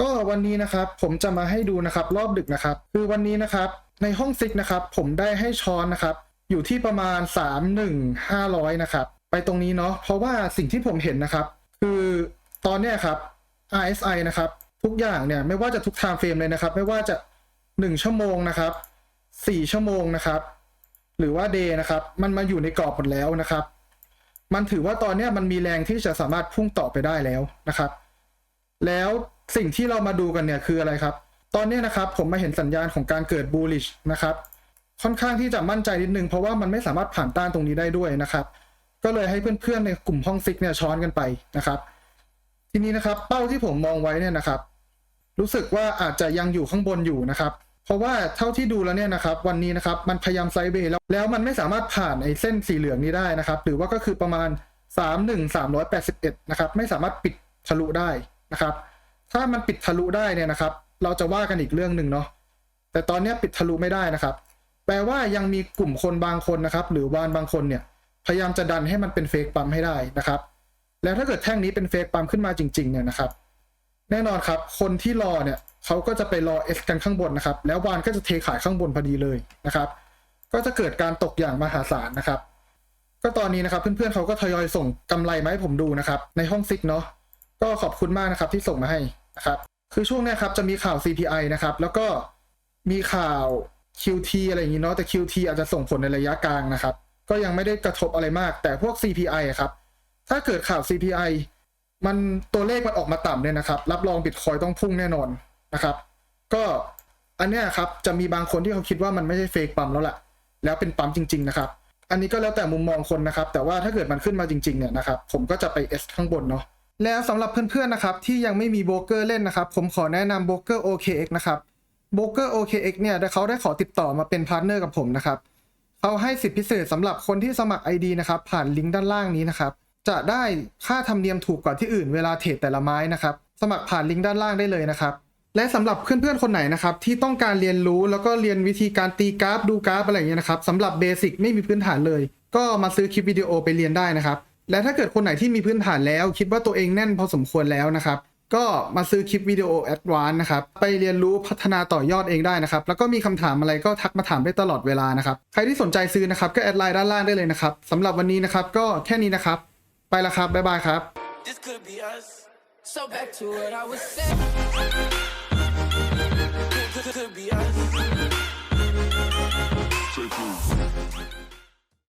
ก็วันนี้นะครับผมจะมาให้ดูนะครับรอบดึกนะครับ คือวันนี้นะครับในห้องซิกนะครับ ผมได้ให้ช้อนนะครับ อยู่ที่ประมาณ 31500 นะครับ ไปตรงนี้เนาะเพราะว่าสิ่งที่ผมเห็นนะครับ คือตอนเนี้ยครับ RSI นะครับ ทุกอย่างเนี่ยไม่ว่าจะทุก time frame เลยนะครับ ไม่ว่าจะ 1 ชั่วโมงนะครับ4ชั่วโมงนะครับ หรือว่า day นะครับ มันมาอยู่ในกรอบหมดแล้วนะครับ มันถือว่าตอนเนี้ยมันมีแรงที่จะสามารถพุ่งต่อไปได้แล้วนะครับ แล้ว สิ่งที่เรามาดูกันเนี่ยคืออะไรครับ ตอนนี้นะครับผมมาเห็นสัญญาณของการเกิด bullish นะครับ ค่อนข้างที่จะมั่นใจนิดนึง เพราะว่ามันไม่สามารถผ่านต้านตรงนี้ได้ด้วยนะครับ ก็เลยให้เพื่อนๆในกลุ่มห้องซิกเนี่ยช้อนกันไปนะครับ ทีนี้นะครับเป้าที่ผมมองไว้เนี่ยนะครับ รู้สึกว่าอาจจะยังอยู่ข้างบนอยู่นะครับเพราะว่าเท่าที่ดูแล้วเนี่ยนะครับ วันนี้นะครับมันพยายามไซด์เบย์แล้วแล้วมันไม่สามารถผ่านไอ้เส้นสีเหลืองนี้ได้นะครับ หรือว่าก็คือประมาณ 3 1 381 นะครับ ไม่สามารถปิดทะลุได้นะครับ ถ้ามันปิดทะลุได้เนี่ยนะครับ เราจะว่ากันอีกเรื่องหนึ่งเนาะแต่ตอนนี้ปิดทะลุไม่ได้นะครับ แปลว่ายังมีกลุ่มคนบางคนนะครับ หรือวานบางคนเนี่ย พยายามจะดันให้มันเป็นเฟกปั๊มให้ได้นะครับ แล้วถ้าเกิดแท่งนี้เป็นเฟกปั๊มขึ้นมาจริง ๆ เนี่ยนะครับ แน่นอนครับ คนที่รอเนี่ยเขาก็จะไปรอเอสกันข้างบนนะครับ แล้ววานก็จะเทขายข้างบนพอดีเลยนะครับ ก็จะเกิดการตกอย่างมหาศาลนะครับ ก็ตอนนี้นะครับ เพื่อนๆเขาก็ทยอยส่งกำไรมาให้ผมดูนะครับ ในห้องซิกเนาะก็ขอบคุณมากนะครับที่ส่งมาให้ นะครับ คือช่วงนี้ครับจะมีข่าว CPI นะครับ แล้วก็มีข่าว QT อะไรอย่างนี้เนาะแต่ QT อาจจะส่งผลในระยะกลางนะครับ ก็ยังไม่ได้กระทบอะไรมาก แต่พวก CPI ครับ ถ้าเกิดข่าว CPI มันตัวเลขมันออกมาต่ำเนี่ยนะครับ รับรองบิตคอยต้องพุ่งแน่นอนนะครับ ก็อันเนี้ยครับจะมีบางคนที่เขาคิดว่ามันไม่ใช่เฟกปั๊มแล้วแหละแล้วเป็นปั๊มจริง ๆ นะครับ อันนี้ก็แล้วแต่มุมมองคนนะครับ แต่ว่าถ้าเกิดมันขึ้นมาจริง ๆ เนี่ยนะครับ ผมก็จะไป S ข้างบนเนาะ แล้วสำหรับเพื่อนๆนะครับที่ยังไม่มีโบรกเกอร์เล่นนะครับ ผมขอแนะนำโบรกเกอร์ OKX นะครับโบรกเกอร์ OKX เนี่ยเขาได้ขอติดต่อมาเป็นพาร์ทเนอร์กับผมนะครับเขาให้สิทธิพิเศษสำหรับคนที่สมัคร ID นะครับผ่านลิงก์ด้านล่างนี้นะครับจะได้ค่าธรรมเนียมถูกกว่าที่อื่นเวลาเทรดแต่ละไม้นะครับสมัครผ่านลิงก์ด้านล่างได้เลยนะครับและสำหรับเพื่อนๆคนไหนนะครับที่ต้องการเรียนรู้แล้วก็เรียนวิธีการตีกราฟดูกราฟอะไรอย่างเงี้ยนะครับสำหรับเบสิกไม่มีพื้นฐานเลย ก็มาซื้อคลิปวิดีโอไปเรียนได้นะครับ และถ้าเกิดคนไหนที่มีพื้นฐานแล้ว คิดว่าตัวเองแน่นพอสมควรแล้วนะครับ ก็มาซื้อคลิปวิดีโอแอดวานนะครับ ไปเรียนรู้พัฒนาต่อยอดเองได้นะครับ แล้วก็มีคำถามอะไรก็ทักมาถามได้ตลอดเวลานะครับ ใครที่สนใจซื้อนะครับก็แอดไลน์ด้านล่างได้เลยนะครับสำหรับวันนี้นะครับก็แค่นี้นะครับ ไปละครับบ๊ายบายครับ This could be us. So back to what I was saying. Could, could, could be us.